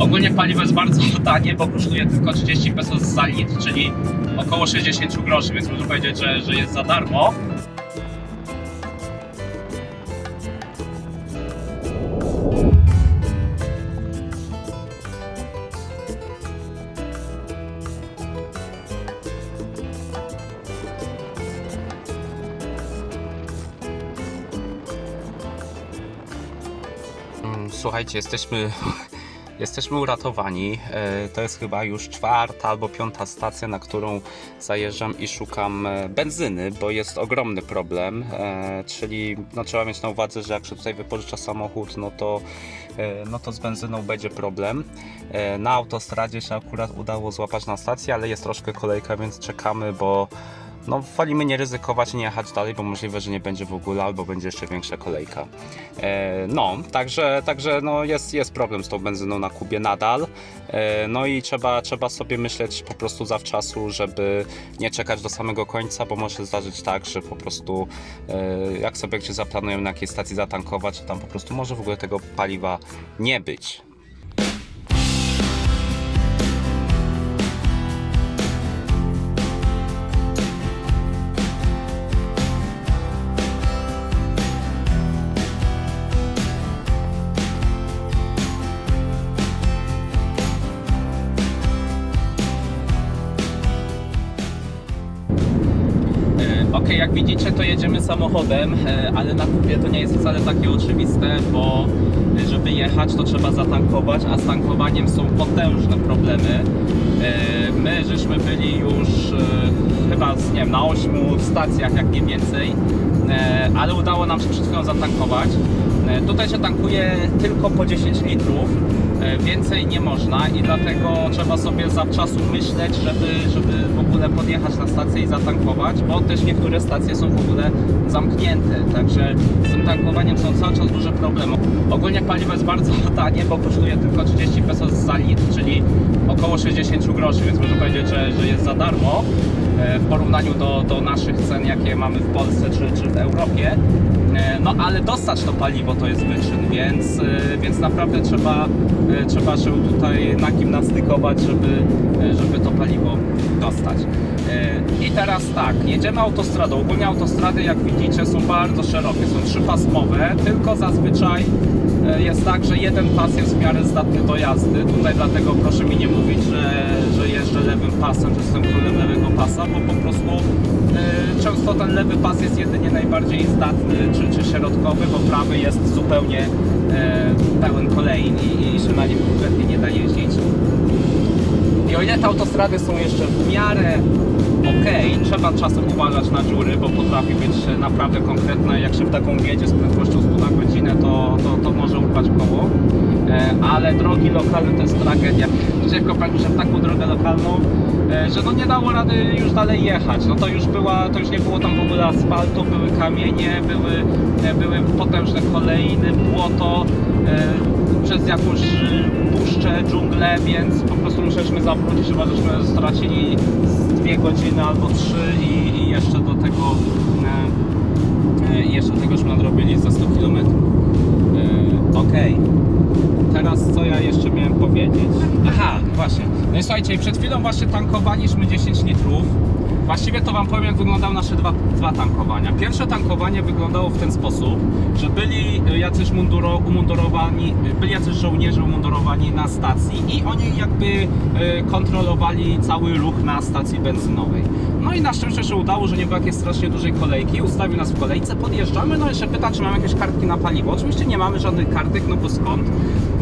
Ogólnie paliwo jest bardzo tanie, bo kosztuje tylko 30 pesos za litr, czyli około 60 groszy, więc można powiedzieć, że, że jest za darmo. Słuchajcie, jesteśmy, jesteśmy uratowani. E, To jest chyba już czwarta albo piąta stacja, na którą zajeżdżam i szukam e, benzyny, bo jest ogromny problem. E, Czyli no, trzeba mieć na uwadze, że jak się tutaj wypożycza samochód, no to, no to z benzyną będzie problem. Na autostradzie się akurat udało złapać na stację, ale jest troszkę kolejka, więc czekamy, bo no, wolimy nie ryzykować, nie jechać dalej, bo możliwe, że nie będzie w ogóle, albo będzie jeszcze większa kolejka. E, no, także, także no jest, jest problem z tą benzyną na Kubie nadal. E, no i trzeba, trzeba sobie myśleć po prostu zawczasu, żeby nie czekać do samego końca, bo może zdarzyć tak, że po prostu e, jak sobie gdzieś zaplanujemy na jakiejś stacji zatankować, to tam po prostu może w ogóle tego paliwa nie być. Okej, jak widzicie, to jedziemy samochodem, e, ale na kupie to nie jest wcale takie oczywiste, bo żeby jechać, to trzeba zatankować, a z tankowaniem są potężne problemy. E, My żeśmy byli już e, chyba nie wiem, na 8 stacjach, jak nie więcej, ale udało nam się chwilą zatankować. E, Tutaj się tankuje tylko po 10 litrów, e, więcej nie można i dlatego trzeba sobie zawczasu myśleć, żeby, żeby w ogóle podjechać na stację i zatankować, bo też niektóre stacje są w ogóle zamknięte, także z tym tankowaniem są cały czas duże problemy. Ogólnie paliwo jest bardzo tanie, bo kosztuje tylko 30 pesos za litr, czyli około 60 groszy, więc można powiedzieć, że, że jest za darmo w porównaniu do, do naszych cen, jakie mamy w Polsce czy, czy w Europie. E, No ale dostać to paliwo to jest wyczyn, więc, e, więc naprawdę trzeba, e, trzeba się tutaj nagimnastykować, żeby, e, żeby to paliwo dostać. E, I teraz tak, jedziemy autostradą. Ogólnie autostrady, jak widzicie, są bardzo szerokie, są trzypasmowe, tylko zazwyczaj e, jest tak, że jeden pas jest w miarę zdatny do jazdy. Tutaj dlatego proszę mi nie mówić, że, że jeżdżę lewym pasem, że jestem królem lewego pasa, bo po prostu e, często ten lewy pas jest jedynie najbardziej zdatny czy, czy środkowy, bo prawy jest zupełnie e, pełen kolei i, i się na nim kompletnie nie da jeździć. I o ile te autostrady są jeszcze w miarę trzeba czasem uważać na dziury, bo potrafi być naprawdę konkretne. Jak się w taką jedzie z prędkością 100 na godzinę, to, to, to może urwać koło. E, Ale drogi lokalne to jest tragedia. Że w taką drogę lokalną, e, że no nie dało rady już dalej jechać. No to już była, to już nie było tam w ogóle asfaltu, były kamienie, były, e, były potężne kolejny, błoto, e, przez jakąś puszczę, dżunglę, więc po prostu musieliśmy zawrócić, chyba żeśmy stracili dwie godziny albo trzy i, i jeszcze do tego e, e, jeszcze do tegośmy nadrobili za 100 km. E, Okej. Teraz co ja jeszcze miałem powiedzieć? Aha, właśnie. No i słuchajcie, przed chwilą właśnie tankowaliśmy 10 litrów. Właściwie to Wam powiem, jak wyglądały nasze dwa, dwa tankowania. Pierwsze tankowanie wyglądało w ten sposób, że byli y, jacyś munduro, umundurowani, y, byli jacyś żołnierze umundurowani na stacji i oni jakby y, kontrolowali cały ruch na stacji benzynowej. No i na szczęście się udało, że nie było jakiejś strasznie dużej kolejki. Ustawił nas w kolejce, podjeżdżamy, no i się pyta, czy mamy jakieś kartki na paliwo. Oczywiście nie mamy żadnych kartek, no bo skąd?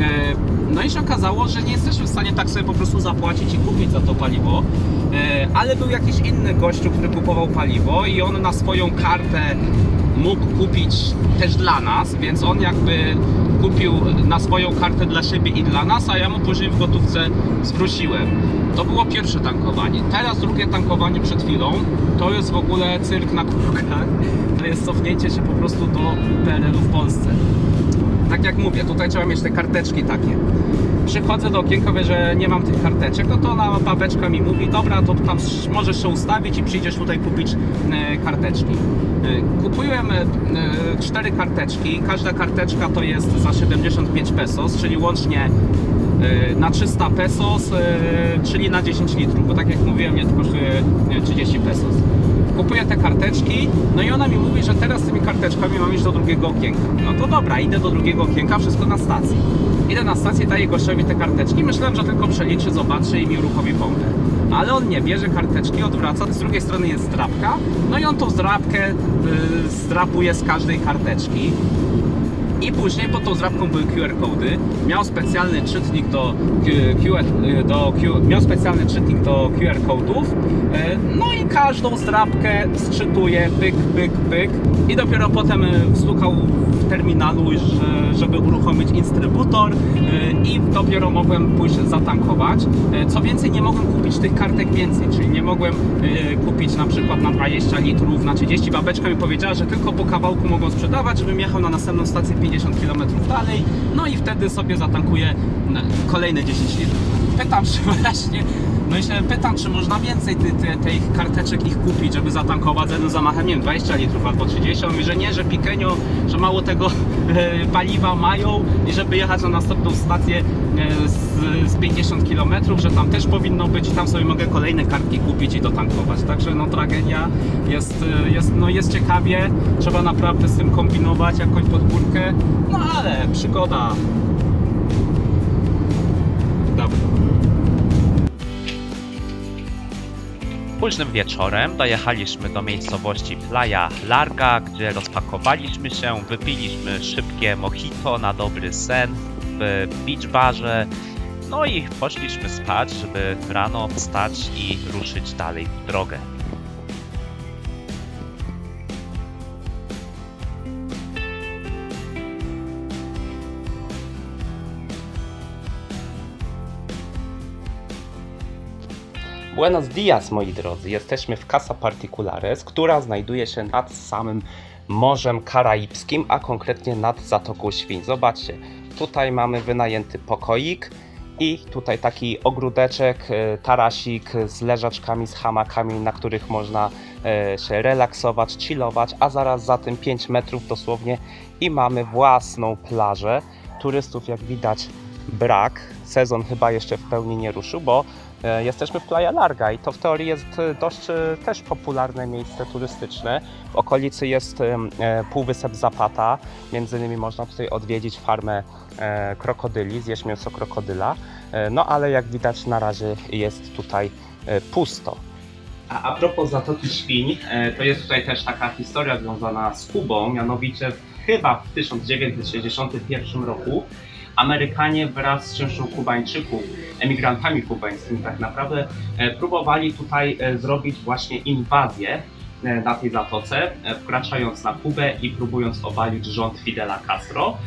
E, No i się okazało, że nie jesteśmy w stanie tak sobie po prostu zapłacić i kupić za to paliwo. E, Ale był jakiś inny gościu, który kupował paliwo i on na swoją kartę mógł kupić też dla nas, więc on jakby kupił na swoją kartę dla siebie i dla nas, a ja mu później w gotówce zwróciłem. To było pierwsze tankowanie. Teraz drugie tankowanie przed chwilą to jest w ogóle cyrk na kółkach. To jest cofnięcie się po prostu do PRL-u w Polsce tak jak mówię, tutaj trzeba mieć te karteczki takie. Przychodzę do okienka, mówię, że nie mam tych karteczek, no to ona babeczka mi mówi, dobra, to tam sz- możesz się ustawić i przyjdziesz tutaj kupić e, karteczki. E, kupiłem e, cztery karteczki, każda karteczka to jest za 75 pesos, czyli łącznie na 300 pesos, czyli na 10 litrów, bo tak jak mówiłem, nie to kosztuje e, 30 pesos. Kupuję te karteczki, no i ona mi mówi, że teraz z tymi karteczkami mam iść do drugiego okienka. No to dobra, idę do drugiego okienka, wszystko na stacji. Idę na stację, daję gościowi te karteczki, myślałem, że tylko przeliczy, zobaczy i mi uruchomi pompę. Ale on nie bierze karteczki, odwraca, z drugiej strony jest zdrabka, no i on tą zdrabkę y, zdrapuje z każdej karteczki. I później pod tą zdrabką były QR-kody. Miał specjalny czytnik do QR, do Q, miał specjalny czytnik do QR-kodów. E, No i każdą zdrabkę sczytuje, pyk, pyk, pyk. I dopiero potem e, wstukał w terminalu, że- żeby uruchomić instrybutor e, i dopiero mogłem pójść zatankować. Co więcej, nie mogłem kupić tych kartek więcej, czyli nie mogłem kupić na przykład na 20 litrów, na 30. Babeczka mi powiedziała, że tylko po kawałku mogą sprzedawać, żebym jechał na następną stację 50 km dalej, no i wtedy sobie zatankuję kolejne 10 litrów. Pytam, czy właśnie, no i się pytam, czy można więcej ty, ty, tych karteczek ich kupić, żeby zatankować z jednym zamachem, nie wiem, 20 litrów albo 30. On mówi, że nie, że pikenio, że mało tego e, paliwa mają i żeby jechać na następną stację e, z, z 50 km, że tam też powinno być i tam sobie mogę kolejne kartki kupić i dotankować. Także no tragedia jest, e, jest, no, jest ciekawie, trzeba naprawdę z tym kombinować, jakąś podpórkę, no ale przygoda. Późnym wieczorem dojechaliśmy do miejscowości Playa Larga, gdzie rozpakowaliśmy się, wypiliśmy szybkie mojito na dobry sen w beach barze, no i poszliśmy spać, żeby rano wstać i ruszyć dalej w drogę. Buenos dias, moi drodzy. Jesteśmy w Casa Particulares, która znajduje się nad samym Morzem Karaibskim, a konkretnie nad Zatoką Świń. Zobaczcie, tutaj mamy wynajęty pokoik i tutaj taki ogródeczek, e, tarasik z leżaczkami, z hamakami, na których można e, się relaksować, chillować, a zaraz za tym 5 metrów dosłownie i mamy własną plażę. Turystów, jak widać, brak. Sezon chyba jeszcze w pełni nie ruszył, bo Jesteśmy w Playa Larga i to w teorii jest e, dość e, też popularne miejsce turystyczne. W okolicy jest e, półwysep Zapata, między innymi można tutaj odwiedzić farmę e, krokodyli, zjeść mięso krokodyla. E, No ale jak widać na razie jest tutaj e, pusto. A, a propos Zatoki Świń, e, to jest tutaj też taka historia związana z Kubą, mianowicie chyba w 1961 roku Amerykanie wraz z częścią Kubańczyków, emigrantami kubańskimi tak naprawdę, e, próbowali tutaj e, zrobić właśnie inwazję e, na tej zatoce, wkraczając na Kubę i próbując obalić rząd Fidela Castro.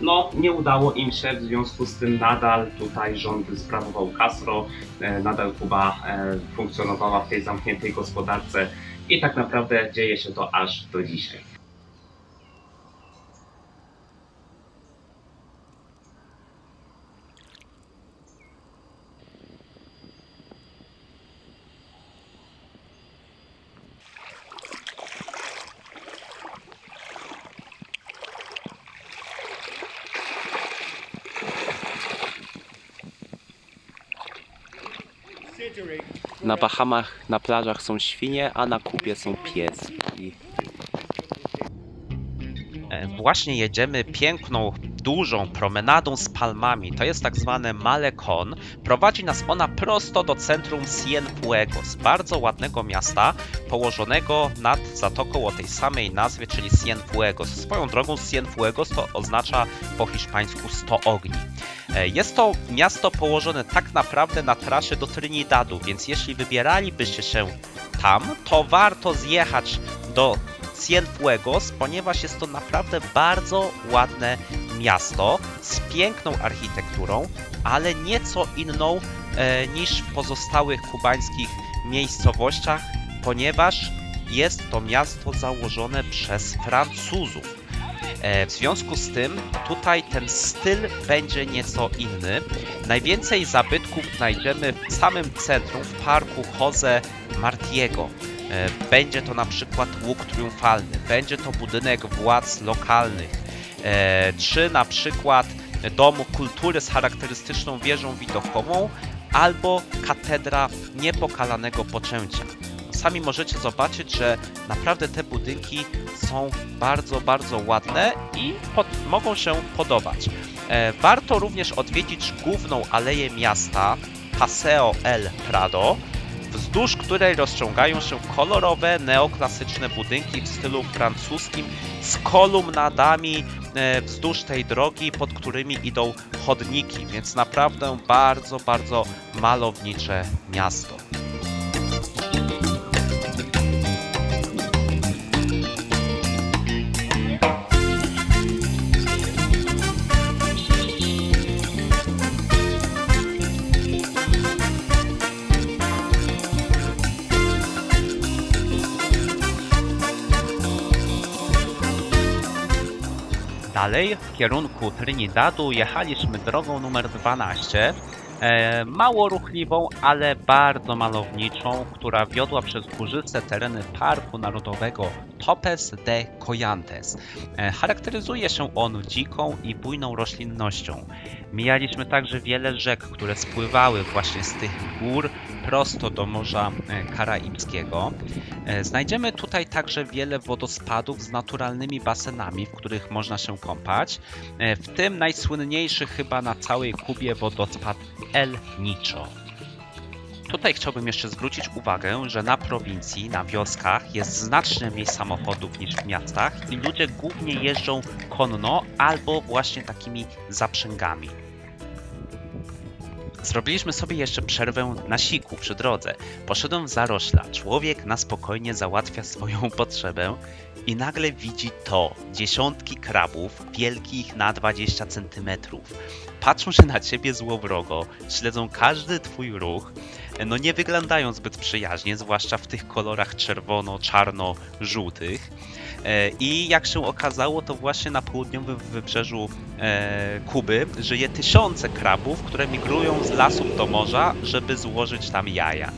No, nie udało im się, w związku z tym nadal tutaj rząd sprawował Castro, nadal Kuba funkcjonowała w tej zamkniętej gospodarce i tak naprawdę dzieje się to aż do dzisiaj. Na Bahamach na plażach są świnie, a na Kubie są pieski. E, Właśnie jedziemy piękną, dużą promenadą z palmami. To jest tak zwane Malecon. Prowadzi nas ona prosto do centrum Cienfuegos, bardzo ładnego miasta położonego nad zatoką o tej samej nazwie, czyli Cienfuegos. Swoją drogą Cienfuegos to oznacza po hiszpańsku 100 ogni. E, Jest to miasto położone tak naprawdę na trasie do Trinidadu, więc jeśli wybieralibyście się tam, to warto zjechać do Cienfuegos, ponieważ jest to naprawdę bardzo ładne miasto z piękną architekturą, ale nieco inną e, niż w pozostałych kubańskich miejscowościach, ponieważ jest to miasto założone przez Francuzów. E, W związku z tym tutaj ten styl będzie nieco inny. Najwięcej zabytków znajdziemy w samym centrum, w parku Jose Martiego. E, Będzie to na przykład łuk triumfalny, będzie to budynek władz lokalnych, e, czy na przykład domu kultury z charakterystyczną wieżą widokową albo katedra niepokalanego poczęcia. Sami możecie zobaczyć, że naprawdę te budynki są bardzo, bardzo ładne i pod, mogą się podobać. E, warto również odwiedzić główną aleję miasta Paseo El Prado, wzdłuż której rozciągają się kolorowe, neoklasyczne budynki w stylu francuskim z kolumnadami e, wzdłuż tej drogi, pod którymi idą chodniki, więc naprawdę bardzo, bardzo malownicze miasto. Dalej, w kierunku Trinidadu jechaliśmy drogą numer 12, e, mało ruchliwą, ale bardzo malowniczą, która wiodła przez górzyste tereny Parku Narodowego Topes de Coyantes. E, charakteryzuje się on dziką i bujną roślinnością. Mijaliśmy także wiele rzek, które spływały właśnie z tych gór prosto do Morza e, Karaibskiego. E, Znajdziemy tutaj także wiele wodospadów z naturalnymi basenami, w których można się kąpać. E, W tym najsłynniejszy chyba na całej Kubie wodospad El Nicho. Tutaj chciałbym jeszcze zwrócić uwagę, że na prowincji, na wioskach jest znacznie mniej samochodów niż w miastach i ludzie głównie jeżdżą konno albo właśnie takimi zaprzęgami. Zrobiliśmy sobie jeszcze przerwę na siku przy drodze. Poszedłem w zarośla. Człowiek na spokojnie załatwia swoją potrzebę i nagle widzi to. Dziesiątki krabów, wielkich na 20 cm. Patrzą się na ciebie złowrogo, śledzą każdy twój ruch. No nie wyglądają zbyt przyjaźnie, zwłaszcza w tych kolorach czerwono-czarno-żółtych. E, I jak się okazało, to właśnie na południowym wybrzeżu e, Kuby żyje tysiące krabów, które migrują z lasów do morza, żeby złożyć tam jaja.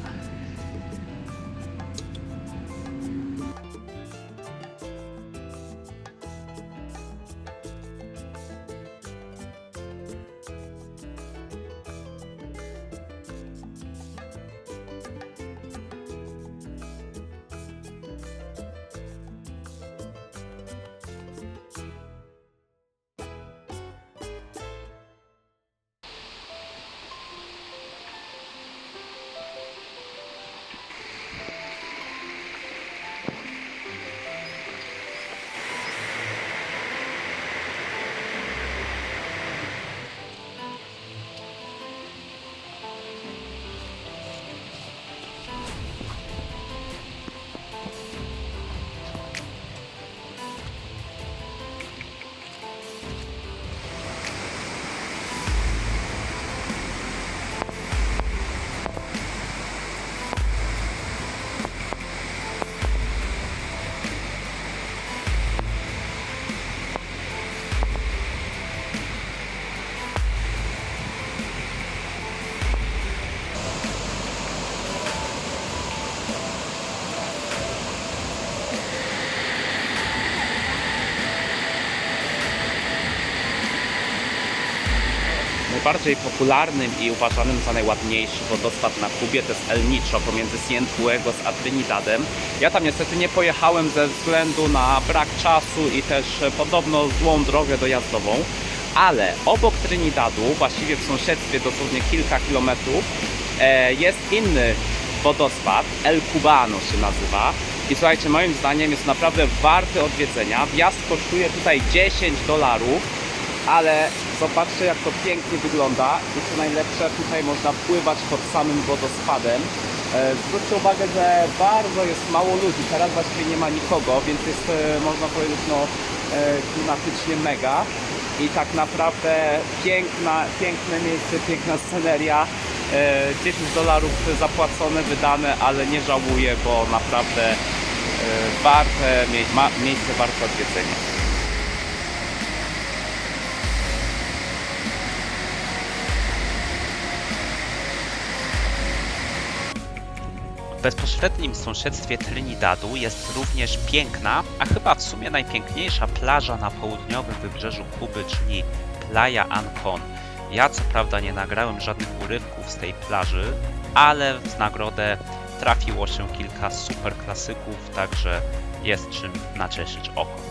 Najbardziej popularnym i uważanym za najładniejszy wodospad na Kubie to jest El Nicho pomiędzy Cienfuegos a Trinidadem. Ja tam niestety nie pojechałem ze względu na brak czasu i też podobno złą drogę dojazdową, ale obok Trinidadu, właściwie w sąsiedztwie dosłownie kilka kilometrów, e, jest inny wodospad, El Cubano się nazywa. I słuchajcie, moim zdaniem jest naprawdę warty odwiedzenia. Wjazd kosztuje tutaj 10 dolarów, ale zobaczcie jak to pięknie wygląda i co najlepsze tutaj można pływać pod samym wodospadem. E, Zwróćcie uwagę, że bardzo jest mało ludzi, teraz właściwie nie ma nikogo, więc jest e, można powiedzieć no e, klimatycznie mega i tak naprawdę piękna, piękne miejsce, piękna sceneria. E, 10 dolarów zapłacone, wydane, ale nie żałuję, bo naprawdę warte, miejsce warte odwiedzenia. W bezpośrednim sąsiedztwie Trinidadu jest również piękna, a chyba w sumie najpiękniejsza plaża na południowym wybrzeżu Kuby, czyli Playa Ancon. Ja co prawda nie nagrałem żadnych urywków z tej plaży, ale w nagrodę trafiło się kilka super klasyków, także jest czym nacieszyć oko.